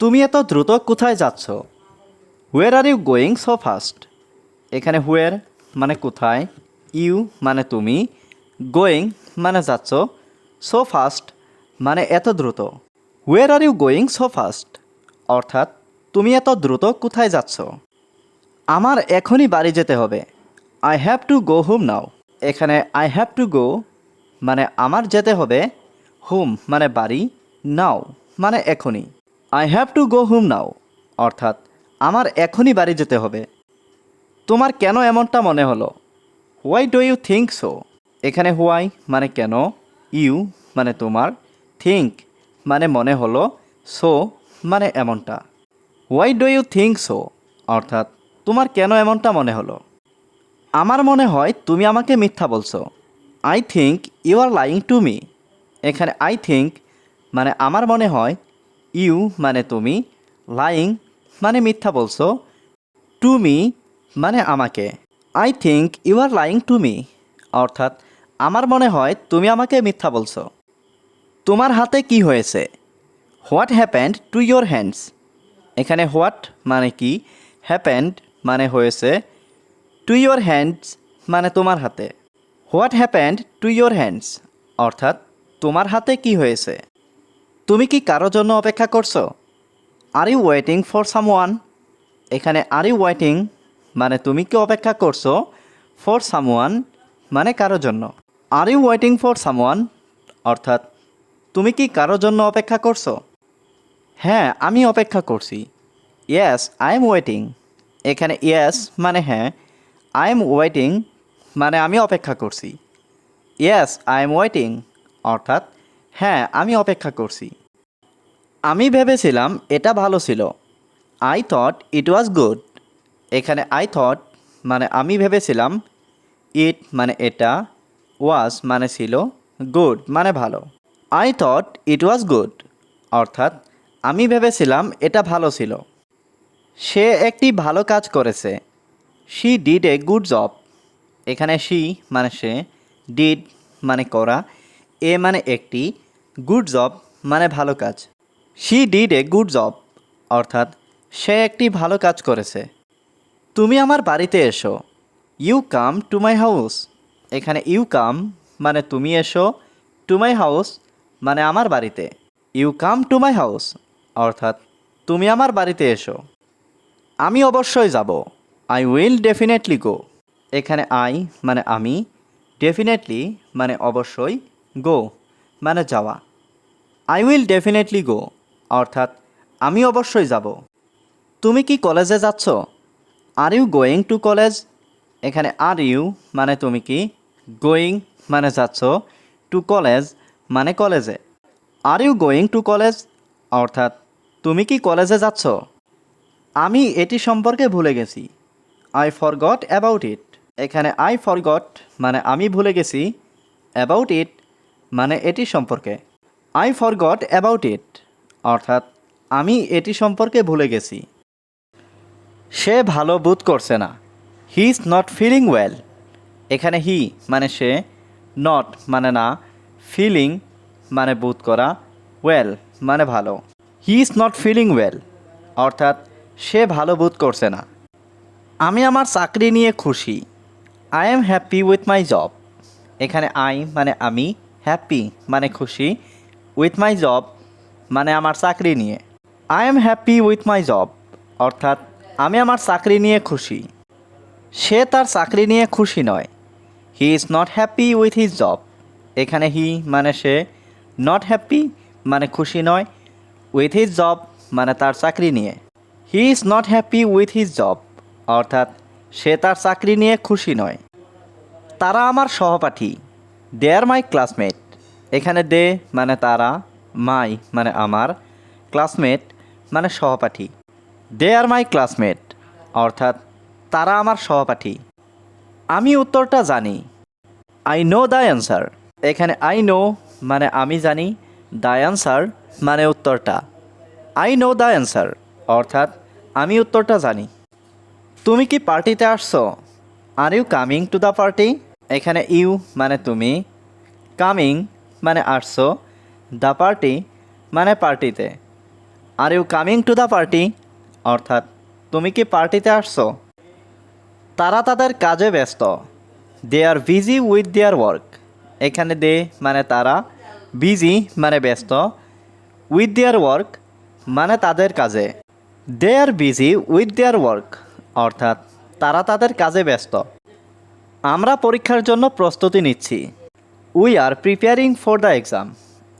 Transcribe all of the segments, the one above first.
তুমি এত দ্রুত কোথায় যাচ্ছ? Where are you going so fast এখানে হুয়ের মানে কোথায় ইউ মানে তুমি গোয়িং মানে যাচ্ছ সো ফাস্ট মানে এত দ্রুত। Where are you going so fast অর্থাৎ তুমি এত দ্রুত কোথায় যাচ্ছ? আমার এখনই বাড়ি যেতে হবে। I have to go home now এখানে আই হ্যাভ টু গো মানে আমার যেতে হবে। হোম মানে বাড়ি নাও মানে এখনই। I have to go home now অর্থাৎ, আমার এখনই বাড়ি যেতে হবে। তোমার কেন এমনটা মনে হলো? Why do you think so এখানে হোয়াই মানে কেন ইউ মানে তোমার থিঙ্ক মানে মনে হলো সো মানে এমনটা। Why do you think so অর্থাৎ, তোমার কেন এমনটা মনে হলো? আমার মনে হয় তুমি আমাকে মিথ্যা বলছো। I think you are lying to me এখানে আই থিঙ্ক মানে আমার মনে হয় ইউ মানে তুমি, লাইং মানে মিথ্যা বলছো, টু মি মানে আমাকে। I think you are lying to me, অর্থাৎ আমার মনে হয় তুমি আমাকে মিথ্যা বলছো। তোমার হাতে কি হয়েছে? What happened to your hands? এখানে হোয়াট মানে কি? হ্যাপেন্ড মানে হয়েছে টু ইয়োর হ্যান্ডস মানে তোমার হাতে। What happened to your hands? অর্থাৎ তোমার হাতে কি হয়েছে? তুমি কি কারোর জন্য অপেক্ষা করছ? Are you waiting for someone এখানে আর ইউ ওয়েটিং মানে তুমি কি অপেক্ষা করছ? ফর সাম ওয়ান মানে কারোর জন্য। Are you waiting for someone অর্থাৎ, তুমি কি কারোর জন্য অপেক্ষা করছ? হ্যাঁ আমি অপেক্ষা করছি। ইয়েস আই এম ওয়েটিং এখানে ইয়েস মানে হ্যাঁ। আই এম ওয়েটিং মানে আমি অপেক্ষা করছি। ইয়েস আই এম ওয়েটিং অর্থাৎ হ্যাঁ আমি অপেক্ষা করছি। আমি ভেবেছিলাম এটা ভালো ছিল। I thought it was good এখানে আই থট মানে আমি ভেবেছিলাম ইট মানে এটা ওয়াজ মানে ছিল গুড মানে ভালো। I thought it was good অর্থাৎ আমি ভেবেছিলাম এটা ভালো ছিল। সে একটি ভালো কাজ করেছে। She did a good job এখানে শি মানে সে ডিড মানে করা, এ মানে একটি গুড জব মানে ভালো কাজ। She did a good job অর্থাৎ সে একটি ভালো কাজ করেছে। তুমি আমার বাড়িতে এসো। You come to my house এখানে ইউ কাম মানে তুমি এসো। টু মাই হাউস মানে আমার বাড়িতে। You come to my house অর্থাৎ তুমি আমার বাড়িতে এসো। আমি অবশ্যই যাব। আই উইল ডেফিনেটলি গো এখানে আই মানে আমি ডেফিনেটলি মানে অবশ্যই গো মানে যাওয়া। আই উইল ডেফিনেটলি গো অর্থাৎ আমি অবশ্যই যাব। তুমি কি কলেজে যাচ্ছ? Are you going to college এখানে আর ইউ মানে তুমি কি গোয়িং মানে যাচ্ছ। টু কলেজ মানে কলেজে are you going to college অর্থাৎ তুমি কি কলেজে যাচ্ছ? আমি এটি সম্পর্কে ভুলে গেছি। আই ফরগট অ্যাবাউট ইট এখানে আই ফরগট মানে আমি ভুলে গেছি। অ্যাবাউট ইট মানে এটি সম্পর্কে। আই ফরগট অ্যাবাউট ইট অর্থাৎ, আমি এটি সম্পর্কে ভুলে গেছি। সে ভালো বোধ করছে না। He is not feeling well এখানে হি মানে সে নট মানে না ফিলিং মানে বোধ করা ওয়েল মানে ভালো। He is not feeling well অর্থাৎ, সে ভালো বোধ করছে না। আমি আমার চাকরি নিয়ে খুশি। I am happy with my job এখানে আই মানে আমি হ্যাপি মানে খুশি। উইথ মাই জব মানে আমার চাকরি নিয়ে। I am happy with my job অর্থাৎ আমি আমার চাকরি নিয়ে খুশি। সে তার চাকরি নিয়ে খুশি নয়। He is not happy with his job এখানে হি মানে সে নট হ্যাপি মানে খুশি নয়। উইথ হিজ জব মানে তার চাকরি নিয়ে। He is not happy with his job অর্থাৎ সে তার চাকরি নিয়ে খুশি নয়। তারা আমার সহপাঠী। দে আর মাই ক্লাসমেট এখানে দে মানে তারা, মাই মানে আমার, ক্লাসমেট মানে সহপাঠী। দে আর মাই ক্লাসমেট, অর্থাৎ তারা আমার সহপাঠী। আমি উত্তরটা জানি। আই নো দ্য অ্যান্সার এখানে আই নো মানে আমি জানি দ্য অ্যান্সার মানে উত্তরটা। আই নো দ্য অ্যান্সার অর্থাৎ আমি উত্তরটা জানি। তুমি কি পার্টিতে আসছো? Are you coming to the party এখানে ইউ মানে তুমি। কামিং মানে আসছো? দ্য পার্টি মানে পার্টিতে are you coming to the party অর্থাৎ, তুমি কি পার্টিতে আসছো? তারা তাদের কাজে ব্যস্ত। They are busy with their work এখানে দে মানে তারা বিজি মানে ব্যস্ত। উইথ দেয়ার ওয়ার্ক মানে তাদের কাজে। They are busy with their work অর্থাৎ, তারা তাদের কাজে ব্যস্ত। আমরা পরীক্ষার জন্য প্রস্তুতি নিচ্ছি। We are preparing for the exam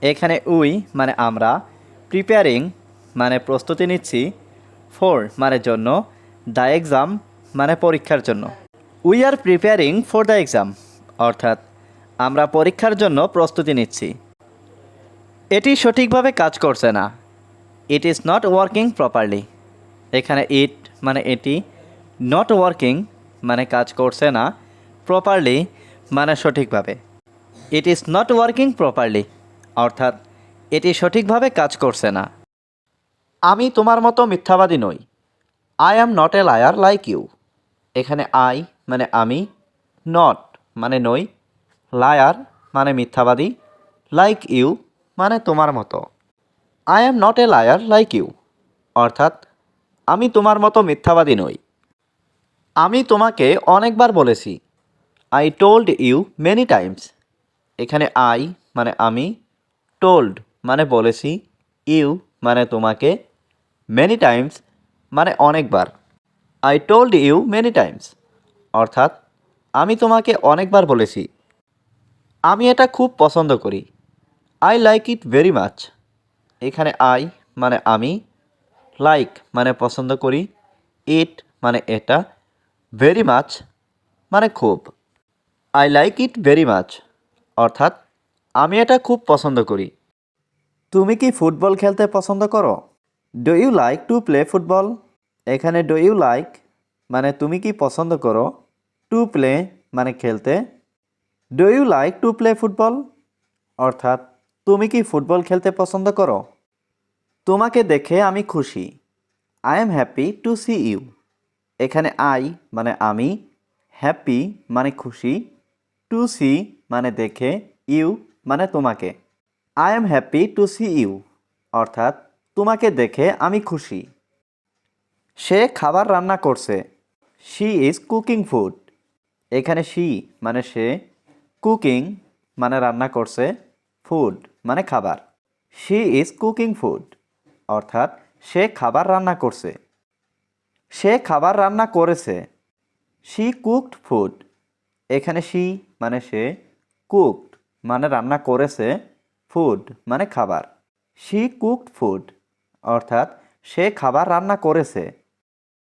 এখানে উই মানে আমরা প্রিপেয়ারিং মানে প্রস্তুতি নিচ্ছি ফর মানে জন্য দ্য এক্সাম মানে পরীক্ষার জন্য। We are preparing for the exam অর্থাৎ আমরা পরীক্ষার জন্য প্রস্তুতি নিচ্ছি। এটি সঠিকভাবে কাজ করছে না। It is not working properly এখানে ইট মানে এটি নট ওয়ার্কিং মানে কাজ করছে না প্রপারলি মানে সঠিকভাবে। It is not working properly অর্থাৎ, এটি সঠিকভাবে কাজ করছে না। আমি তোমার মতো মিথ্যাবাদী নই। I am not a liar like you এখানে আই মানে আমি নট মানে নই। লায়ার মানে মিথ্যাবাদী লাইক ইউ মানে তোমার মতো। I am not a liar like you অর্থাৎ, আমি তোমার মতো মিথ্যাবাদী নই। আমি তোমাকে অনেকবার বলেছি। I told you many times এখানে আই মানে আমি টোল্ড মানে বলেছি ইউ মানে তোমাকে মেনি টাইমস মানে অনেকবার। I told you many times অর্থাৎ আমি তোমাকে অনেকবার বলেছি। আমি এটা খুব পছন্দ করি। I like it very much এখানে আই মানে আমি লাইক মানে পছন্দ করি। ইট মানে এটা ভেরি মাচ মানে খুব। I like it very much অর্থাৎ, আমি এটা খুব পছন্দ করি। তুমি কি ফুটবল খেলতে পছন্দ করো? Do you like to play football এখানে ডু ইউ লাইক মানে তুমি কি পছন্দ করো? টু প্লে মানে খেলতে। Do you like to play football অর্থাৎ, তুমি কি ফুটবল খেলতে পছন্দ করো? তোমাকে দেখে আমি খুশি। I am happy to see you এখানে আই মানে আমি হ্যাপি মানে খুশি। টু সি মানে দেখে, ইউ মানে তোমাকে। I am happy to see you অর্থাৎ তোমাকে দেখে আমি খুশি। সে খাবার রান্না করছে। শি ইজ কুকিং ফুড এখানে শি মানে সে কুকিং মানে রান্না করছে ফুড মানে খাবার। শি ইজ কুকিং ফুড অর্থাৎ সে খাবার রান্না করছে। সে খাবার রান্না করেছে। শি কুকড ফুড এখানে শি মানে সে কুকড মানে রান্না করেছে ফুড মানে খাবার। শি কুকড ফুড অর্থাৎ সে খাবার রান্না করেছে।